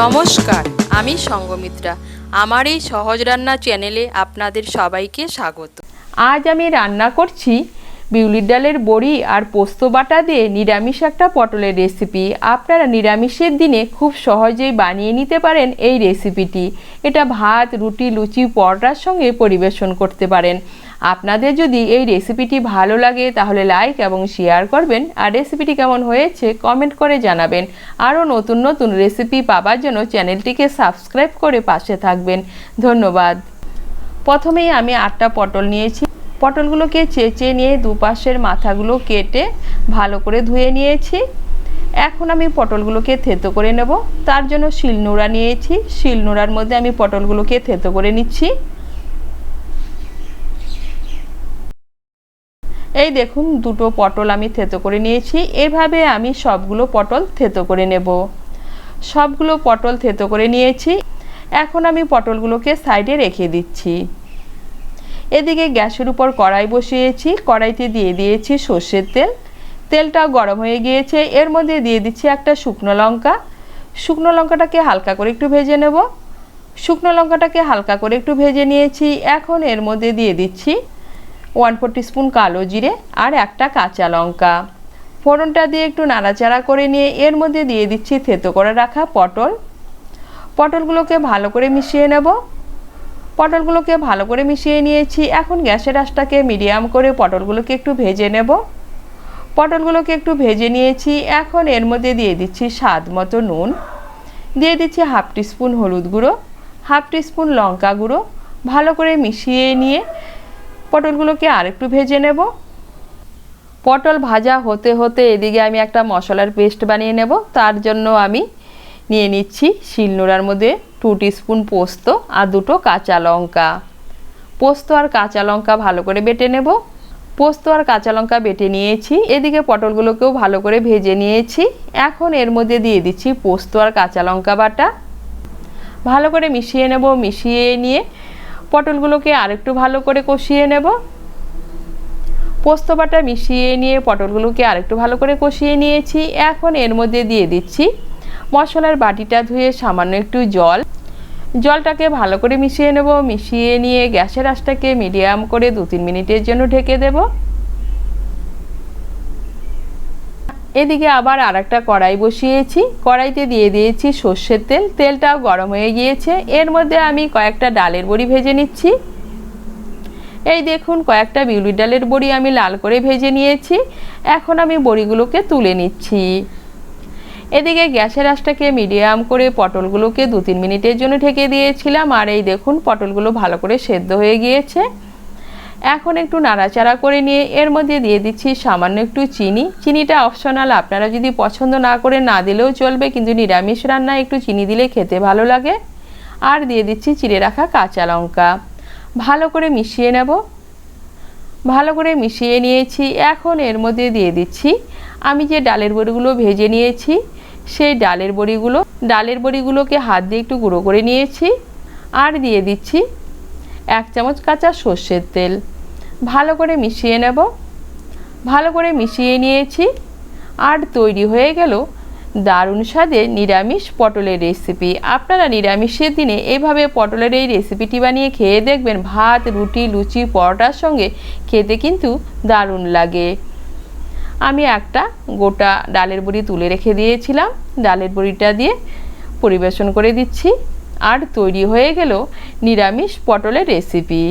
নমস্কার, আমি সঙ্গমিত্রা। আমার এই সহজ রান্না চ্যানেলে আপনাদের সবাইকে স্বাগত। আজ আমি রান্না করছি বিউলির ডালের বড়ি আর পোস্ত বাটা দিয়ে নিরামিষ একটা পটলের রেসিপি আপনারা নিরামিষের দিনে খুব সহজেই বানিয়ে নিতে পারেন এই রেসিপিটি এটা ভাত, রুটি, লুচি, পরোটার সঙ্গে পরিবেশন করতে পারেন। আপনাদের যদি এই রেসিপিটি ভালো লাগে, তাহলে লাইক এবং শেয়ার করবেন। আর রেসিপিটি কেমন হয়েছে কমেন্ট করে জানাবেন। আরও নতুন নতুন রেসিপি পাবার জন্য চ্যানেলটিকে সাবস্ক্রাইব করে পাশে থাকবেন। ধন্যবাদ। প্রথমেই আমি আটটা পটল নিয়েছি। পটলগুলোকে চেঁচে নিয়ে দুপাশের মাথাগুলো কেটে ভালো করে ধুয়ে নিয়েছি। এখন আমি পটলগুলোকে থেতো করে নেব। তার জন্য শিলনোড়া নিয়েছি। শিলনোড়ার মধ্যে আমি পটলগুলোকে থেতো করে নিচ্ছি। এই দেখুন, দুটো পটল আমি থেতো করে নিয়েছি। এভাবে আমি সবগুলো পটল থেতো করে নেব। সবগুলো পটল থেতো করে নিয়েছি। এখন আমি পটলগুলোকে সাইডে রেখে দিচ্ছি। এদিকে গ্যাসের উপর কড়াই বসিয়েছি, কড়াইতে দিয়ে দিয়েছি সর্ষের তেল। তেলটা গরম হয়ে গিয়েছে, এর মধ্যে দিয়ে দিচ্ছি একটা শুকনো লঙ্কা। শুকনো লঙ্কাটাকে হালকা করে একটু ভেজে নেব। শুকনো লঙ্কাটাকে হালকা করে একটু ভেজে নিয়েছি, এখন এর মধ্যে দিয়ে দিচ্ছি ওয়ান ফোর স্পুন কালো জিরে আর একটা কাঁচা লঙ্কা। ফোড়নটা দিয়ে একটু নাড়াচাড়া করে নিয়ে এর মধ্যে দিয়ে দিচ্ছি থেতো করে রাখা পটল। পটলগুলোকে ভালো করে মিশিয়ে নেব। পটলগুলোকে ভালো করে মিশিয়ে নিয়েছি। এখন গ্যাসের আঁচটাকে মিডিয়াম করে পটলগুলোকে একটু ভেজে নেব। পটলগুলোকে একটু ভেজে নিয়েছি। এখন এর মধ্যে দিয়ে দিচ্ছি স্বাদ মতো নুন। দিয়ে দিচ্ছি হাফ টিস্পুন হলুদ গুঁড়ো, হাফ টিস্পুন লঙ্কা গুঁড়ো। ভালো করে মিশিয়ে নিয়ে পটলগুলোকে আরেকটু ভেজে নেব। পটল ভাজা হতে হতে এদিকে আমি একটা মশলার পেস্ট বানিয়ে নেব। তার জন্য আমি নিয়ে নিচ্ছি শিলনোড়ার মধ্যে টু স্পুন পোস্ত আর দুটো কাঁচা লঙ্কা। পোস্ত আর কাঁচা লঙ্কা ভালো করে বেটে নেব। পোস্ত আর কাঁচা লঙ্কা বেটে নিয়েছি, এদিকে পটলগুলোকেও ভালো করে ভেজে নিয়েছি। এখন এর মধ্যে দিয়ে দিচ্ছি পোস্ত আর কাঁচা লঙ্কা বাটা। ভালো করে মিশিয়ে নেব, মিশিয়ে নিয়ে পটলগুলোকে আরেকটু ভালো করে কষিয়ে নেব। পোস্ত বাটা মিশিয়ে নিয়ে পটলগুলোকে আরেকটু ভালো করে কষিয়ে নিয়েছি। এখন এর মধ্যে দিয়ে দিচ্ছি মশলার বাটিটা ধুয়ে সামান্য একটু জল। জলটাকে ভালো করে মিশিয়ে নেব। মিশিয়ে নিয়ে গ্যাসের আঁচটাকে মিডিয়াম করে দু তিন মিনিটের জন্য ঢেকে দেব। এদিকে আবার আর একটা কড়াই বসিয়েছি। কড়াইতে দিয়ে দিয়েছি সর্ষের তেল। তেলটাও গরম হয়ে গিয়েছে। এর মধ্যে আমি কয়েকটা ডালের বড়ি ভেজে নিচ্ছি। এই দেখুন, কয়েকটা বিউলির ডালের বড়ি আমি লাল করে ভেজে নিয়েছি। এখন আমি বড়িগুলোকে তুলে নিচ্ছি। এদিকে গ্যাসের আঁচটাকে মিডিয়াম করে পটলগুলোকে দু তিন মিনিটের জন্য ঢেকে দিয়েছিলাম, আর এই দেখুন পটলগুলো ভালো করে সেদ্ধ হয়ে গিয়েছে। এখন একটু নাড়াচাড়া করে নিয়ে এর মধ্যে দিয়ে দিচ্ছি সামান্য একটু চিনি। চিনিটা অপশনাল, আপনারা যদি পছন্দ না করে না দিলেও চলবে, কিন্তু নিরামিষ রান্নায় একটু চিনি দিলে খেতে ভালো লাগে। আর দিয়ে দিচ্ছি চিড়ে রাখা কাঁচা লঙ্কা। ভালো করে মিশিয়ে নেব। ভালো করে মিশিয়ে নিয়েছি। এখন এর মধ্যে দিয়ে দিচ্ছি, আমি যে ডালের বড়িগুলো ভেজে নিয়েছি সেই ডালের বড়িগুলো, ডালের বড়িগুলোকে হাত দিয়ে একটু গুঁড়ো করে নিয়েছি আর দিয়ে দিচ্ছি এক চামচ কাঁচা সর্ষের তেল। ভালো করে মিশিয়ে নেব। ভালো করে মিশিয়ে নিয়েছি আর তৈরি হয়ে গেল দারুণ স্বাদে নিরামিষ পটলের রেসিপি। আপনারা নিরামিষের দিনে এভাবে পটলের এই রেসিপিটি বানিয়ে খেয়ে দেখবেন ভাত, রুটি, লুচি, পরোটার সঙ্গে খেতে কিন্তু দারুণ লাগে। আমি একটা গোটা ডালের বড়ি তুলে রেখে দিয়েছিলাম। ডালের বড়িটা দিয়ে পরিবেশন করে দিচ্ছি। আর তৈরি হয়ে গেল নিরামিষ পটলের রেসিপি